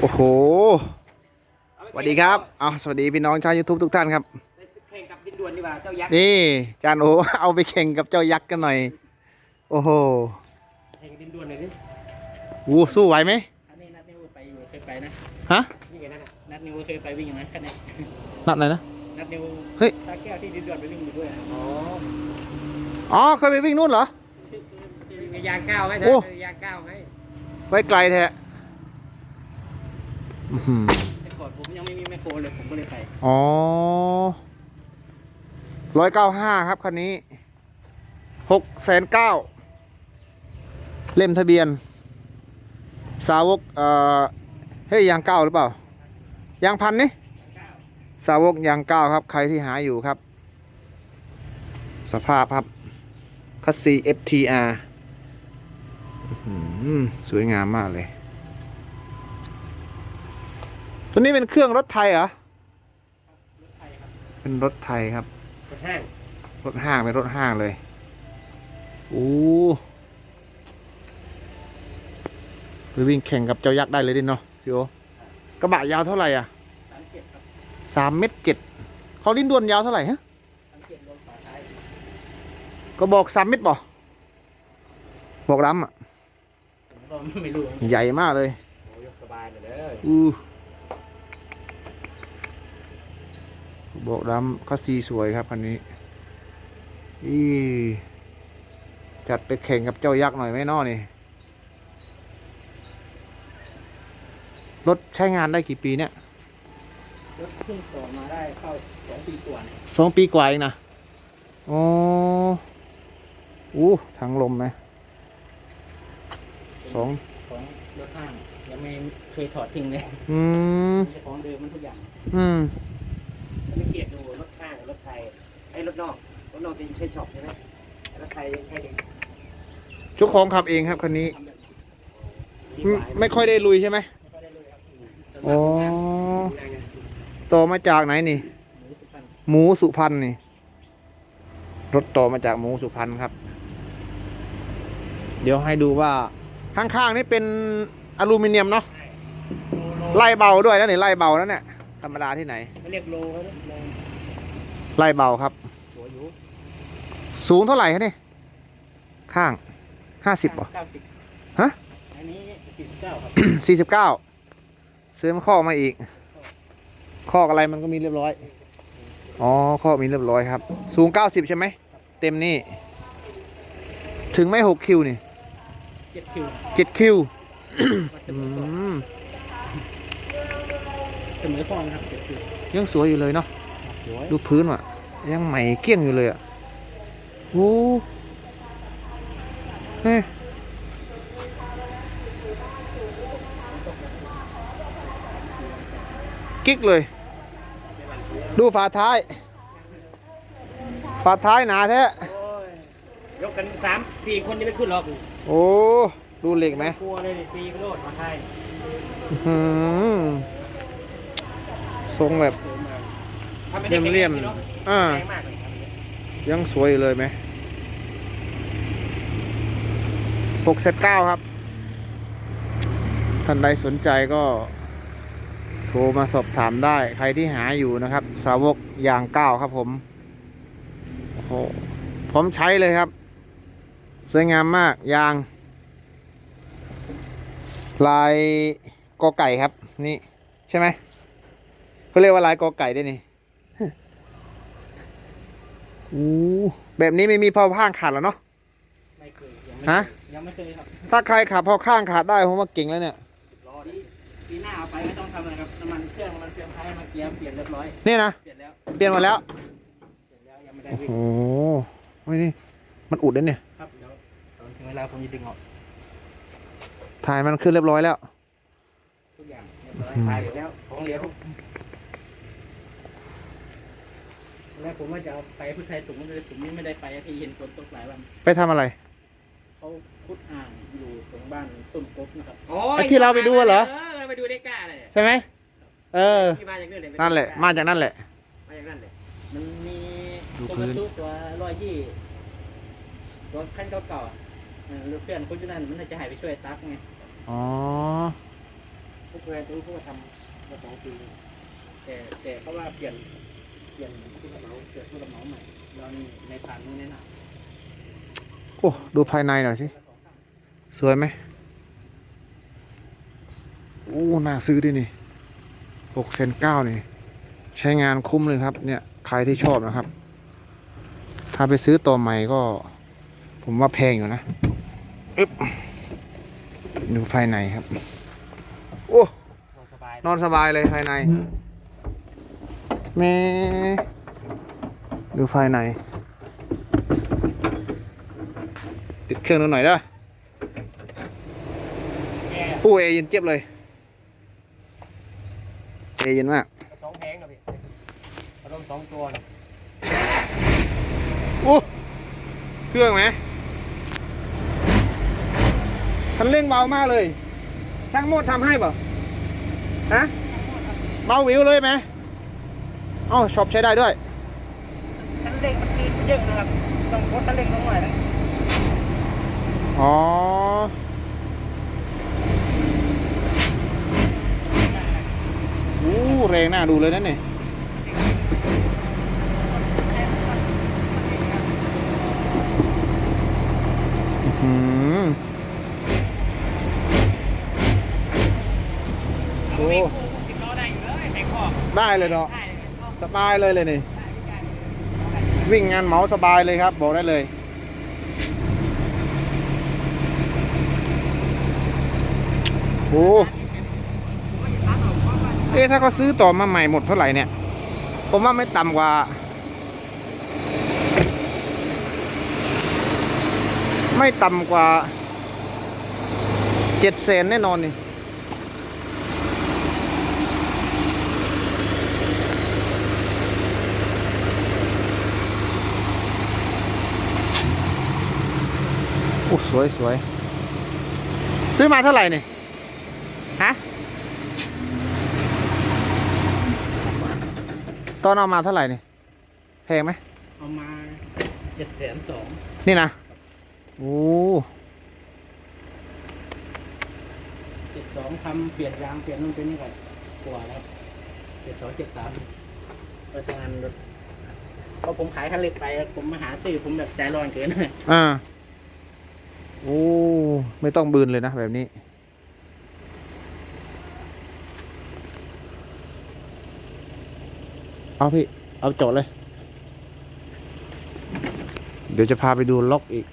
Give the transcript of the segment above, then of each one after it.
โอ้โหสวัสดีครับเอาสวัสดีพี่น้องชาว YouTube ทุกท่านครับไปแข่งกับดินด่วนดีกว่าเจ้ายักษ์นี่จานโอเอาไปแข่งกับเจ้ายักษ์กันหน่อย โอ้โหแข่งดินด่วนหน่อยดิวูสู้ไหวไหมอันนี้นัดนิวไปอยู่เคยไปนะฮะนี่ไงนั่นน่ะนัดนิวเคยไปวิ่งอย่างนั้นคันนี้นัดไหนนะนัดนิวเฮ้ยตาแก้วที่ดินด่วนไปวิ่งอยู่ด้วยอ๋ออ๋อเคยไปวิ่งนู่นเหรอยางก้าวไงโอ้ยางก้าวไงไว้ไกลแท้ อื้อหือแต่ก่อนผมยังไม่มีแมคโครเลยผมก็เลยไปอ๋อร้อยเก้าห้าครับคันนี้หกแสนเก้าเล่มทะเบียน สาวกเอ่อเฮ้ยยางเก้าหรือเปล่ายางพันนี่สาวกยางเก้าครับ ใครที่หาอยู่ครับ สภาพครับคัสซี FTR อื้อหือสวยงามมากเลย ตัวนี้เป็นเครื่องรถไทยเหรอ รถไทยครับเป็นรถไทยครับ รถห้างรถห้างเป็นรถห้างเลยโอ้ไปวิ่งแข่งกับเจ้ายักษ์ได้เลยดิเนาะพี่โอกระบะยาวเท่าไหร่อะสามเจ็ดครับสามเมตรเจ็ดเขาลิ้นดวนยาวเท่าไหร่ฮะสามเจ็ดลงฝาท้ายก็บอกสามเมตรบ่บอกล้ำอะผมก็ไม่รู้ใหญ่มากเลย โอ้ยกสบายเลยเด้อ อู้ บอกล้ำคัสซีสวยครับคันนี้อีจัดไปแข่งกับเจ้ายักษ์หน่อยไหมน้อนี่ รถใช้งานได้กี่ปีเนี่ย รถเพิ่งต่อมาได้เข้าสองปีกว่าเนี่ยสองปีกว่าเองนะอ๋ออู้ถังลมไหมสองของรถห้างยังไม่เคยถอดทิ้งเลย อืมเจ้าของเดิมมันทุกอย่าง อืมสังเกตดู รถข้างกับรถไทยไอ้รถนอกรถนอกจะใช้ช็อปใช่ไหมรถไทยยังใช้เด็กเจ้าของขับเองครับคันนี้ ทำแบบดีไม่กว่าไม่ค่อยได้ลุยใช่ไหมไม่ค่อยได้เลยครับอ๋อดูแลไงต่อมาจากไหนนี่ หมูสุพรรณหมูสุพรรณนี่ รถต่อมาจากหมูสุพรรณครับ เดี๋ยวให้ดูว่าข้างๆนี่เป็นอลูมิเนียมเนาะโลโลไล่เบาด้วยแล้วนี่ไล่เบาแล้วเนี่ยธรรมดาที่ไหน เขาเรียกโลเขาเรียกโล ไล่เบาครับ หัวอยู่สูงเท่าไหร่คะนี่ข้างห้าสิบป่ะเก้าสิบฮะ อันนี้สี่สิบเก้าครับ สี่สิบเก้าซื้อมาข้อกมาอีก ข้อกอะไรมันก็มีเรียบร้อย อ๋อข้อกมีเรียบร้อยครับ สูงเก้าสิบใช่ไหม เต็มนี่ ถึงไม่หกคิวนี่เจ็ดคิวเจ็ดคิววัดเสอืมอก่อนมเสมอก่อนครับเจ็ดคิวยังสวยอยู่เลยเนาะสวย ดูพื้นว่ะ ยังใหม่เกลี้ยงอยู่เลยอะโอ้เฮ้ยกิ๊กเลย ดูฝาท้าย ฝาท้ายหนาแท้โอ้ยยกกันสามสี่คนจะไม่ขึ้นหรอกโอ้ดูเหล็กไหมกลัวเลยนี่ตีกระโดดมาไทยอื้อหือทรงแบบสวยมาก ถ้าไม่เรีได้ยมเรียมแข็งแรงเนอะๆอ่า แรงมากเลยครับยังสวยอยู่เลยไหมหกเซตเก้าครับ ท่านใดสนใจก็ โทรมาสอบถามได้ ใครที่หาอยู่นะครับ สาวกยางเก้าครับผม โอ้โหพร้อมใช้เลยครับ สวยงามมากยาง ลายกอไก่ครับ นี่ ใช่ไหมเขาเรียกว่าลายกอไก่ได้วยนี่ อู้แบบนี้ไม่มีเผาข้างขาดหรอเนาะไม่เคยยังไม่ฮะเคยยังไม่เคยครับถ้าใครขับเผาข้างขาดได้ผมว่าเก่งแล้วเนี่ยรอดีปีหน้าเอาไปไม่ต้องทำอะไรครับน้ำมันเครื่องมันเตรียมไทยมาเกียร์เปลี่ยนเรียบร้อยนี่นะเปลี่ยนแล้วเปลี่ยนหมดแล้วเปลี่ยนแล้วยังไม่ได้โอ้วิ่โหงไม่นี่มันอุดเลยเนี่ยครับเดี๋ยวตอนถึงเวลาผมจะดึงออกถ่ายมันขึ้นเรียบร้อยแล้วทุกอย่างเรียบร้อยตายอยู่แล้วของเหลว แล้วผมว่าจะเอาไปพุทธไทยถุงเลยถุงนี้ไม่ได้ไปที่เห็นฝนตกหลายวันไปทำอะไร เขาพุทธอ่างอยู่ตรงบ้านต้นกบนะครับไอ้ที่เราไปดูเหรอ เออเราไปดูได้กล้าเลยใช่ไหมเออ ที่มาจากนั่นเลยนั่นแหละ มาจากนั่นแหละ มาจากนั่นเลยมันมีดูตัวพื้กนระตุกตัวร้อยยี่รถคันเก่าๆอะเออรถเพื่อนคนอยู่นั่นมันน่าจะหายไปช่วยตักไงอ๋อโอ้โหงานตรงนี้เพิ่งมาทำมาสองปีแต่แต่เขาว่าเปลี่ยน เปลี่ยนผู้รับเหมาเปลี่ยนผู้รับเหมาใหม่แล้วนี่ในผ่านนู้นแนะนอโอ้ดูภายในหน่อยสิสวยไหมโอ้น่าซื้อดินี่หกเซนเก้านี่ ใช้งานคุ้มเลยครับ เนี่ยใครที่ชอบนะครับ ถ้าไปซื้อต่อใหม่ก็ ผมว่าแพงอยู่นะอึ๊บดูภายในครับ โอ้นอนสบายนอนสบายเลยภายใน แม่ดูภายใน ติดเครื่องดูหน่อยเด้อแกผู้เอเย็นเจ็บเลยเอเย็นมากสองแพงนะพี่อารมณ์สองตัวนะโอ้เครื่องไหมคันเร่งเบามากเลยช่างโมดทำให้เปล่าฮะเบาวิวเลยไหม เอ้าช็อปใช้ได้ด้วยคันเร่งมันมีเยอะนะครับต้องลดคันเร่งลงหน่อยนะอ๋อโอ้แรงน่าดูเลยนั่นนี่อื้อหือโอ้สิบล้อได้อยู่เลยแพงพอได้เลยเนาะได้เลย สบายเลยเลยนี่ วิ่งงานเหมาสบายเลยครับ บอกได้เลย โอ้เอ๊ะถ้าเขาซื้อต่อมาใหม่หมดเท่าไหร่เนี่ย ผมว่าไม่ต่ำกว่า ไม่ต่ำกว่าเจ็ดแสนแน่นอนนี่ อ้สวยสวย ซื้อมาเท่าไหร่เนี่ยฮะ ตอนเอามาเท่าไหร่เนี่ยแพงไหม เอามาเจ็ดแสนสองนี่นะ โอ้เจ็ดสองทำเปลี่ยนยางเปลี่ยนนู่นเป็นนี่ก่อนกว่าแล้วเจ็ดสองเจ็ดสามประทำงานรถพอผมขายคันเล็กไป ผมมาหาซื้อผมแบบใจร้อนเกินอ่า โอ้ ไม่ต้องบืนเลยนะแบบนี้ เอาพี่ เอาจอดเลย เดี๋ยวจะพาไปดูล็อกอีก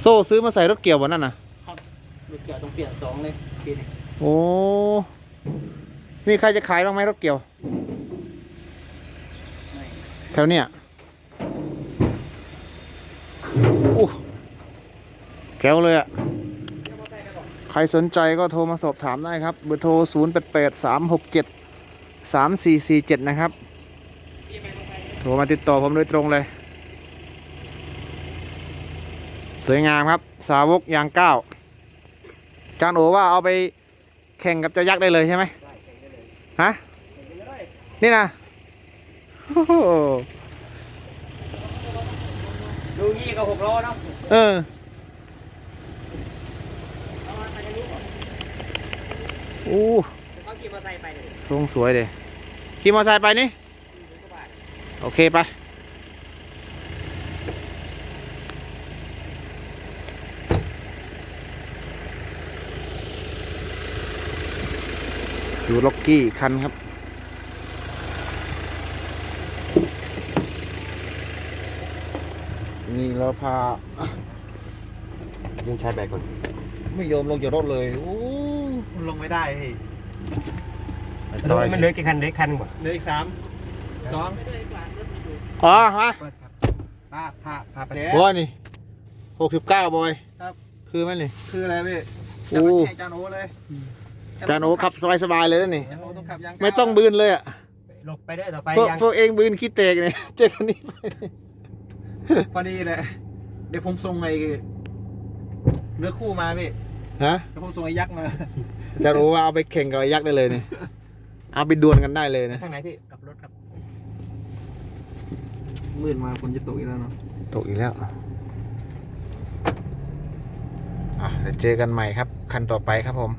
โซ่ซื้อมาใส่รถเกี่ยววันนั้นน่ะรถเกี่ยวต้องเปลี่ยนสองเลยปีนี้โอ้มีใครจะขายบ้างไหมรถเกี่ยวไม่แถวเนี้ย แก้วเลยอะใครสนใจก็โทรมาสอบถามได้ครับ เบอร์โทร 0 8 8 3 6 7 3 4 4 7 นะครับ โทรมาติดต่อผมโดยตรงเลย สวยงามครับ สาวกยางก้าวจานโอว่าเอาไปแข่งกับเจ้ายักษ์ได้เลยใช่ไหมได้แข่งได้เลยฮะแข่งได้เลยนี่นะโอ้โหดูงี้ก็หกล้อเนาะ เออ เอามาใส่กันรู้ก่อน โอ้เขาขี่มอเตอร์ไซค์ไปเลยทรงสวยเลยขี่มอเตอร์ไซค์ไปนี่หมื่นกว่าบาทโอเคไปดูล็อกกี้อีกคันครับ นี่เราพายังใช้แบตก่อน ไม่ยอมลงจากรถเลยโอ้ ลงไม่ได้พี่มันเหลือกี่คันเหลือคันกว่าเหลืออีกสามสองอ๋อมาพาพาพาไปเดี๋ยบอยนี่หกสิบเก้าบอยครับ คือไหมนี่ คืออะไรพี่โอ้ จะไปแข่งจานโอเลยจานโอขับสบายๆเลยนะนี่ จานโอต้องขับยางไม่ต้องบืนเลยอะหลบไปได้ต่อไปพวกยังพวกเองบืนขี้เตกเนี่ยเจอกันนี้ไปพอดีเลยเดี๋ยวผมส่งไอ้เนื้อคู่มาพี่ ฮะเดี๋ยวผมส่งไอ้ยักษ์มาจานโอว่าเอาไปแข่งกับไอ้ยักษ์ได้เลยนี่ เอาไปดวลกันได้เลยนะ ทางไหนพี่กลับรถครับมืดมาฝนจะตกอีกแล้วเนาะตกอีกแล้ว อะเดี๋ยวเจอกันใหม่ครับ คันต่อไปครับผม